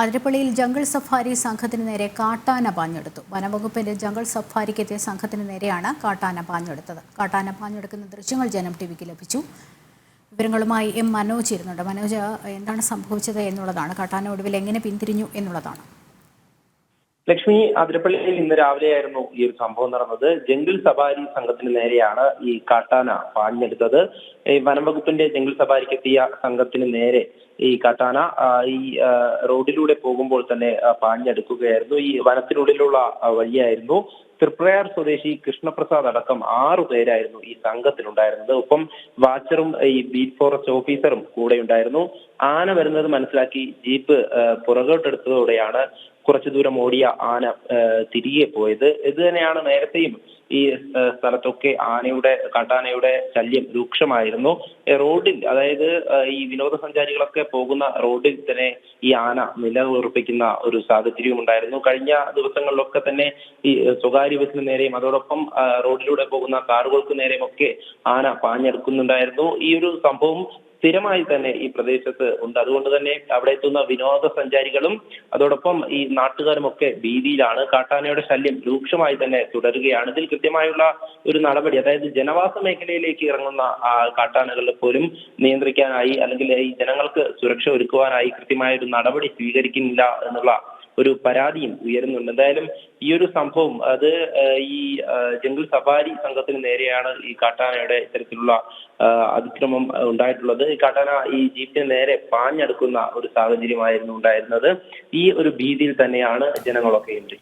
അതിരപ്പള്ളിയിൽ jungle safari സംഘത്തിന് നേരെ കാട്ടാന പാഞ്ഞെടുത്തു. വനവകുപ്പിന്റെ ജംഗിൾ സഫാരിക്കെത്തിയ സംഘത്തിന് നേരെയാണ് കാട്ടാന പാഞ്ഞെടുത്തത്. കാട്ടാന പാഞ്ഞെടുക്കുന്ന ദൃശ്യങ്ങൾ ജനം ടി വിക്ക് ലഭിച്ചു. വിവരങ്ങളുമായി എം മനോജ് ഇരുന്നുണ്ട്. മനോജ് എന്താണ് സംഭവിച്ചത് എന്നുള്ളതാണ്. കാട്ടാന ഒടുവിൽ എങ്ങനെ പിന്തിരിഞ്ഞു എന്നുള്ളതാണ്. ലക്ഷ്മി അതിരപ്പള്ളിയിൽ ഇന്ന് രാവിലെയായിരുന്നു ഈ ഒരു സംഭവം നടന്നത്. ജംഗിൾ സഫാരി സംഘത്തിന് നേരെയാണ് ഈ കാട്ടാന പാഞ്ഞെടുത്തത്. വനംവകുപ്പിന്റെ ജംഗിൾ സഫാരിക്കെത്തിയ സംഘത്തിന് നേരെ ഈ കട്ടാന ഈ റോഡിലൂടെ പോകുമ്പോൾ തന്നെ പാഞ്ഞെടുക്കുകയായിരുന്നു. ഈ വനത്തിനുള്ളിലുള്ള വഴിയായിരുന്നു തൃപ്രയാർ സ്വദേശി കൃഷ്ണപ്രസാദ് അടക്കം ആറു പേരായിരുന്നു ഈ സംഘത്തിലുണ്ടായിരുന്നത്. ഒപ്പം വാച്ചറും ഈ ബീറ്റ് ഫോറസ്റ്റ് ഓഫീസറും കൂടെ ഉണ്ടായിരുന്നു. ആന വരുന്നത് മനസ്സിലാക്കി ജീപ്പ് പുറകോട്ടെടുത്തതോടെയാണ് കുറച്ചു ദൂരം ഓടിയ ആന തിരികെ പോയത്. ഇത് തന്നെയാണ് നേരത്തെയും ഈ സ്ഥലത്തൊക്കെ ആനയുടെ കാട്ടാനയുടെ ശല്യം രൂക്ഷമായിരുന്നു. റോഡിൽ അതായത് ഈ വിനോദസഞ്ചാരികളൊക്കെ പോകുന്ന റോഡിൽ തന്നെ ഈ ആന നിലയുറപ്പിക്കുന്ന ഒരു സാഹചര്യം ഉണ്ടായിരുന്നു. കഴിഞ്ഞ ദിവസങ്ങളിലൊക്കെ തന്നെ ഈ സ്വകാര്യ ബസിന് നേരെയും അതോടൊപ്പം റോഡിലൂടെ പോകുന്ന കാറുകൾക്ക് നേരെയും ഒക്കെ ആന പാഞ്ഞെടുക്കുന്നുണ്ടായിരുന്നു. ഈ ഒരു സംഭവം സ്ഥിരമായി തന്നെ ഈ പ്രദേശത്ത് ഉണ്ട്. അതുകൊണ്ട് തന്നെ അവിടെ എത്തുന്ന വിനോദസഞ്ചാരികളും അതോടൊപ്പം ഈ നാട്ടുകാരും ഒക്കെ ഭീതിയിലാണ്. കാട്ടാനയുടെ ശല്യം രൂക്ഷമായി തന്നെ തുടരുകയാണ്. ഇതിൽ കൃത്യമായുള്ള ഒരു നടപടി അതായത് ജനവാസ മേഖലയിലേക്ക് ഇറങ്ങുന്ന കാട്ടാനകളെ പോലും നിയന്ത്രിക്കാനായി അല്ലെങ്കിൽ ഈ ജനങ്ങൾക്ക് സുരക്ഷ ഒരുക്കുവാനായി കൃത്യമായ ഒരു നടപടി സ്വീകരിക്കുന്നില്ല എന്നുള്ള ഒരു പരാതിയും ഉയരുന്നുണ്ട്. എന്തായാലും ഈ ഒരു സംഭവം അത് ഈ ജംഗിൾ സഫാരി സംഘത്തിന് നേരെയാണ് ഈ കാട്ടാനയുടെ ഇത്തരത്തിലുള്ള അതിക്രമം ഉണ്ടായിട്ടുള്ളത്. ഈ കാട്ടാന ഈ ജീപ്പിന് നേരെ പാഞ്ഞെടുക്കുന്ന ഒരു സാഹചര്യമായിരുന്നു ഉണ്ടായിരുന്നത്. ഈ ഒരു ഭീതിയിൽ തന്നെയാണ് ജനങ്ങളൊക്കെ ഉണ്ട്